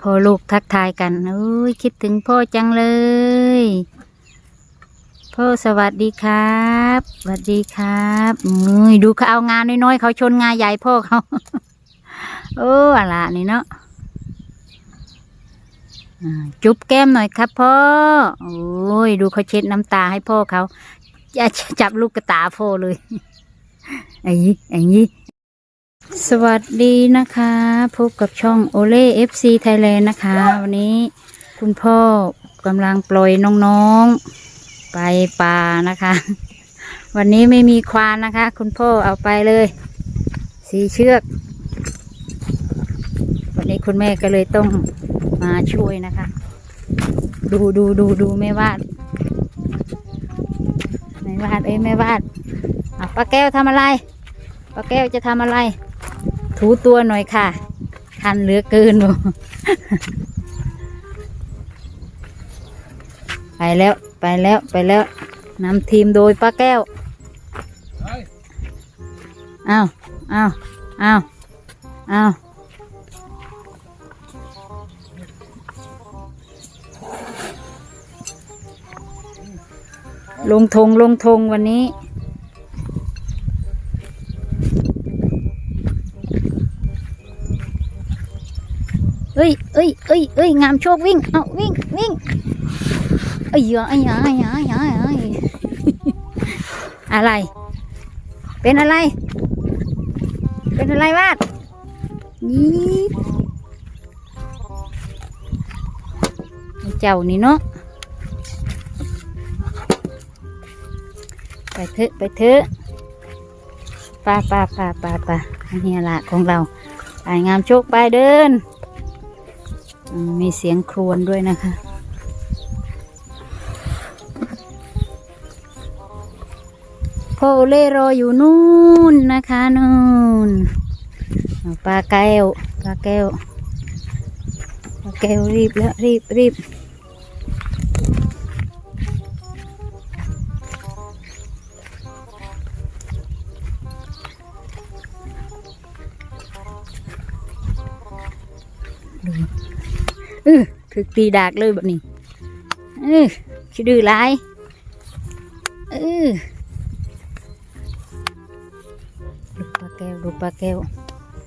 พ่อลูกทักทายกันอุ้ยคิดถึงพ่อจังเลย พ่อสวัสดีครับสวัสดีครับอุ้ยดูเขาเอางานน้อยๆเขาชนงานใหญ่พ่อเขาโอ้อะไรนี่เนาะจุ๊บแก้มหน่อยครับพ่อ โอ้ย ดูเขาเช็ดน้ำตาให้พ่อเขาอย่าจับลูกกระตาพ่อเลยไอ้ยี่ไอ้ยี่ สวัสดีนะคะ พบกับช่องโอเล่เอฟซีไทยแลนด์นะคะ วันนี้คุณพ่อกำลังปล่อยน้องๆ ไปป่านะคะ วันนี้ไม่มีควานนะคะ คุณพ่อเอาไปเลยสีเชือก วันนี้คุณแม่ก็เลยต้องมาช่วยนะคะ ดูดูดูดูแม่วาดแม่วาดเอ้ยแม่วาดป้าแก้วทำอะไรป้าแก้วจะทำอะไร ถูตัวหน่อยค่ะ คันเหลือเกินไปแล้วไปแล้วไปแล้วนำทีมโดยป้าแก้วอ้าวอ้าวอ้าวอ้าวลงธงลงธงวันนี้ เอ้ยเอ้ยเอ้ยเอ้ยงามโชควิ่ง เอาวิ่งวิ่งเอ้ยเอ้ยเอ้ยเอ้ยเอ้ยเอ้ยเอ้ยอะไร เป็นอะไร เป็นอะไรวาดนี่เจ้านี่เนาะ ไปเถอะไปเถอะป่าป่าป่าป่าป่าอันนี้ละของเราไปงามโชคไปเดิน มีเสียงครวนด้วยนะคะ พ่อโอเล่รออยู่นู่นนะคะนู่นปลาแก้วปลาแก้วปลาแก้วรีบแล้วรีบรีบ เออคือตีดากเลยแบบนี้เออคิดดื้อหลายเออลูกปลาแก้วลูกปลาแก้ว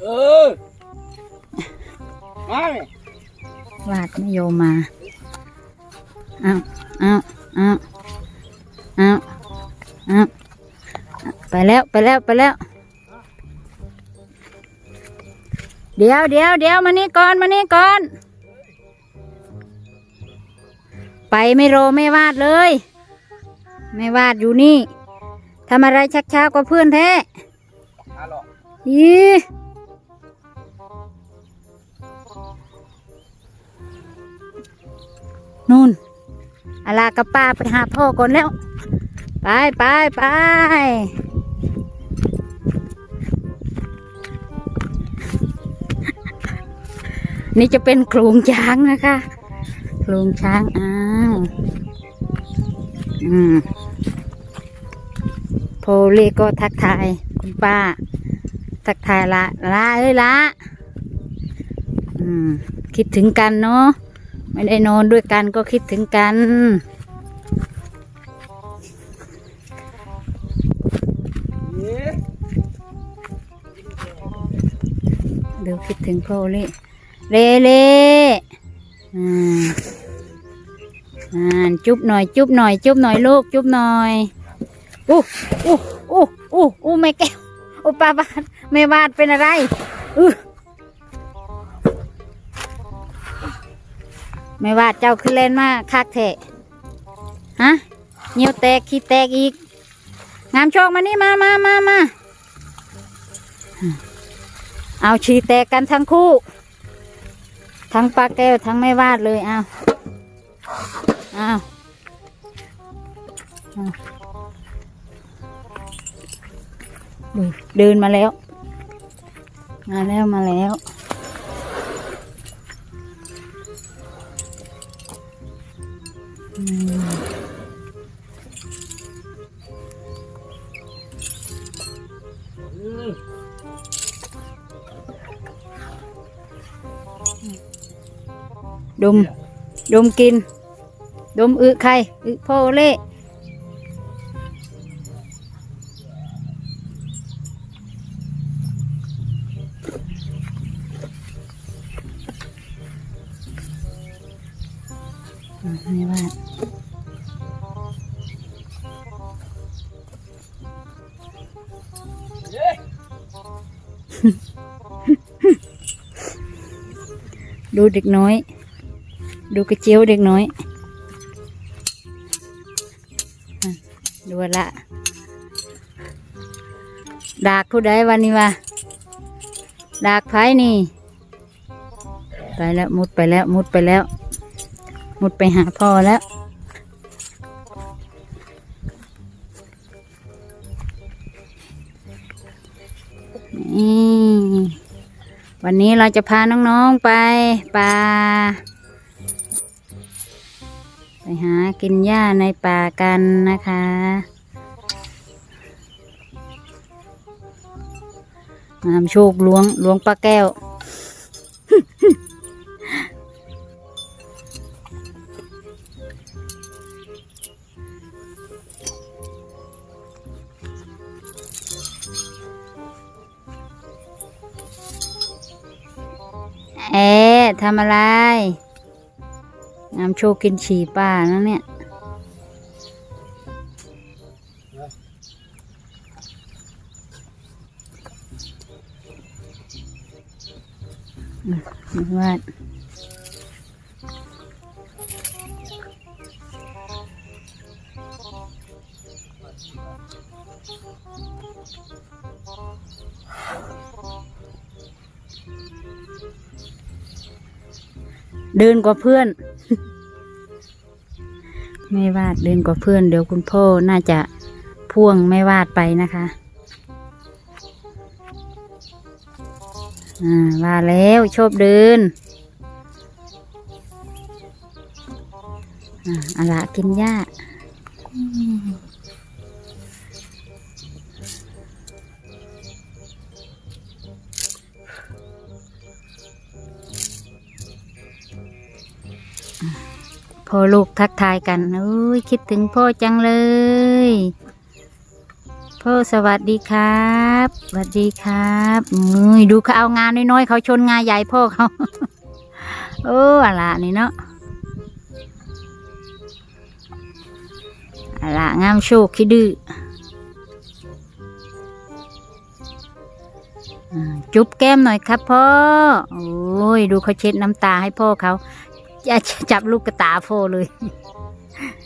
เออมาเนี่ยวาดไม่โยมมาเอาเอาเอาเอาเอาไปแล้วไปแล้วไปแล้ว เดี๋ยวเดี๋ยวเดี๋ยวมานี่ก่อนมานี่ก่อน ไปไม่รอไม่วาดเลยไม่วาดอยู่นี่ทำอะไรชักช้ากว่าเพื่อนแท้ฮัลโหลยีนู่นอาลากับป้าไปหาพ่อก่อนแล้ว ไปไปไปนี่จะเป็นโครงช้างนะคะ โครงช้างอ้าวอืมโพลีก็ทักทายคุณป้า ทักทายละละเอ้ยละอืมคิดถึงกันเนาะไม่ได้นอนด้วยกันก็คิดถึงกันเดี๋ยวคิดถึงโพเลยเรเลอ่อ่า จุ๊บหน่อย จุ๊บหน่อย จุ๊บหน่อยลูก จุ๊บหน่อยอู้อู้อู้อู้อู้แม่แก้วอู้ป้าบาดแม่วาดเป็นอะไรอือแม่วาดเจ้าขึ้นเล่นมาคักเถะฮะเหนียวแตกขี้แตกอีก งามโชคมานี่มามามามาเอาฉีแตกกันทั้งคู่ ทั้งปลาแก้วทั้งไม่วาดเลยเอา อาเอาดูเดินมาแล้ว มาแล้วมาแล้วอืมดม ดมกิน ดมอึใครอึพ่อเล่ไม่ว่าดูเด็กน้อย ดูกระเจียวเด็กน้อย ดูละดากผู้ใดวันนี้วะดากไผ่นี่ ไปแล้วมุดไปแล้วมุดไปแล้ว มุดไปหาพ่อแล้วนี่วันนี้เราจะพาน้องๆไปป่า ไปหากินหญ้าในป่ากันนะคะ งามโชคล้วงล้วงปลาแก้ว เอ๊ะทำอะไรงามโชว์กินฉี่ป้านะเนี่ย ว่าเดินกว่าเพื่อน ไม่วาดเดินกว่าเพื่อน เดี๋ยวคุณพ่อน่าจะพ่วงไม่วาดไปนะคะ อ่าว่าแล้วชอบเดินอ่าอะละกินหญ้าพ่อลูกทักทายกันอุ้ยคิดถึงพ่อจังเลย พ่อสวัสดีครับสวัสดีครับอุ้ยดูเขาเอางานน้อยๆเขาชนงานใหญ่พ่อเขาเอออะละนี่เนาะอะละงามโชคขี้ดื้อจุ๊บแก้มหน่อยครับพ่อ โอ้ย ดูเขาเช็ดน้ำตาให้พ่อเขาจะจับลูกกระตาพ่อเลย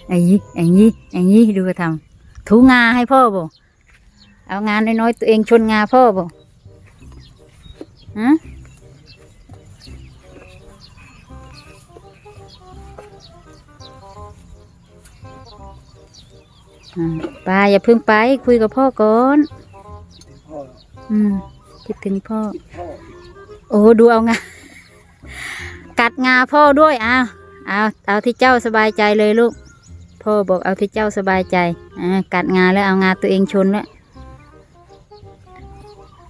อ้ยี่ไอ้อยี่ไอ้อยี่ดูเขาทำถูงาให้พ่อบ่ เอางานน้อยๆตัวเองชนงาพ่อบ่ฮะอ่าป้าอย่าเพิ่งไปคุยกับพ่อก่อนพ่ออืมคิดถึงพ่อพ่อ โอ้ดูเอางากัดงาพ่อด้วยเอาเอาเอาที่เจ้าสบายใจเลยลูก พ่อบอกเอาที่เจ้าสบายใจอ่ากัดงาแล้วเอางาตัวเองชนแล้ว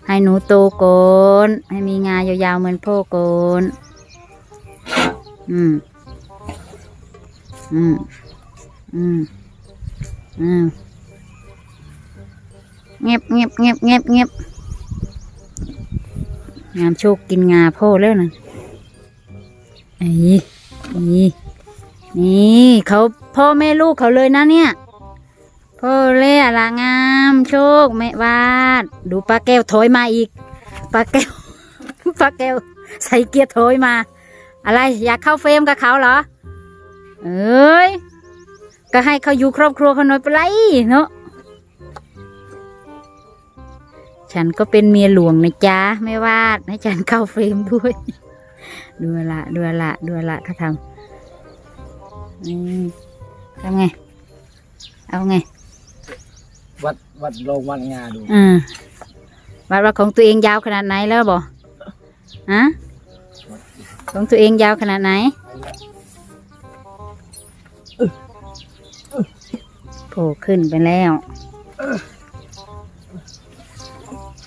ให้หนูโตก่อนให้มีงายาวๆเหมือนพ่อก่อนอืม อืม อืม อืมเงียบเงียบเงียบเงียบเงียบงามโชคกินงาพ่อแล้วนะไอ้นี่นี่เขาพ่อแม่ลูกเขาเลยนะเนี่ย พ่อเล่ละงาม โชคแม่วาด ดูปลาแก้วถอยมาอีกปลาแก้วปลาแก้ว ใส่เกียร์ถอยมา อะไรอยากเข้าเฟรมกับเขาเหรอ เอ้ย ก็ให้เขาอยู่ครอบครัวเขาหน่อยไปไรเนาะฉันก็เป็นเมียหลวงนะจ๊ะไม่วาดให้ฉันเข้าเฟรมด้วย ดูละดูละดูละเขาทำทำไง เอาไง วัดวัดลงวัดงาดูอ่าวัดว่าของตัวเองยาวขนาดไหนแล้วบอฮะของตัวเองยาวขนาดไหนโผล่ขึ้นไปแล้ว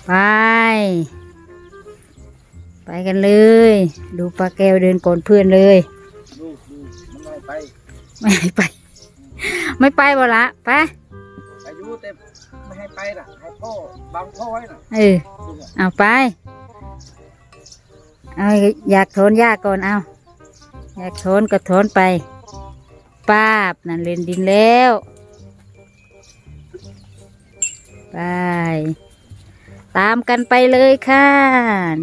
ไป ไปกันเลย ดูปลาแก้วเดินก่อนเพื่อนเลยดูดูมันไม่ไป ไม่ให้ไป ไม่ไปบ่ละไป น่ะให้พ่อบังพ่อไว้น่ะเออ เอาไป เอาอยากโทนยากก่อนเอา อยากโทนก็โทนไป ป้าบนั่นเล่นดินแล้ว ไป ตามกันไปเลยค่ะ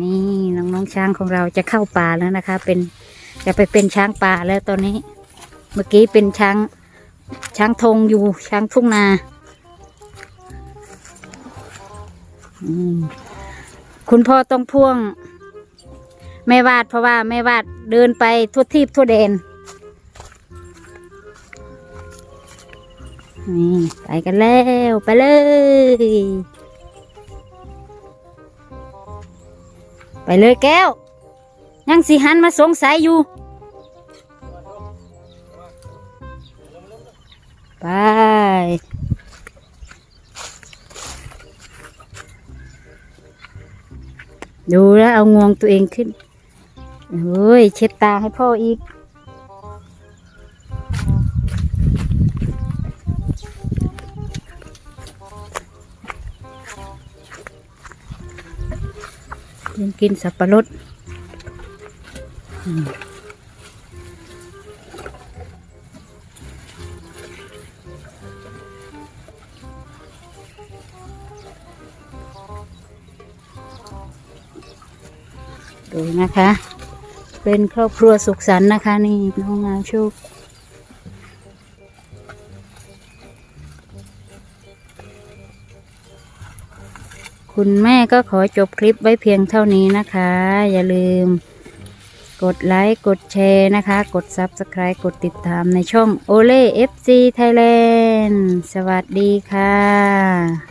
นี่น้องน้องช้างของเราจะเข้าป่าแล้วนะคะ เป็นจะไปเป็นช้างป่าแล้วตอนนี้ เมื่อกี้เป็นช้างช้างธงอยู่ช้างทุ่งนา คุณพ่อต้องพ่วง แม่วาดเพราะว่าแม่วาดเดินไปทั่วทีบทั่วแดนนี่ไปกันแล้วไปเลย ไปเลยแก้ว ยังสิหันมาสงสัยอยู่ไป ดูแล้วเอางวงตัวเองขึ้นเฮ้ยเช็ดตาให้พ่ออีก ยังกินสับปะรดอืม ดูนะคะ เป็นครอบครัวสุขสันต์นะคะ นี่น้องงามโชคคุณแม่ก็ขอจบคลิปไว้เพียงเท่านี้นะคะ อย่าลืมกดไลค์ กดแชร์นะคะ กด Subscribe กดติดตามในช่อง o l e FC Thailand สวัสดีค่ะ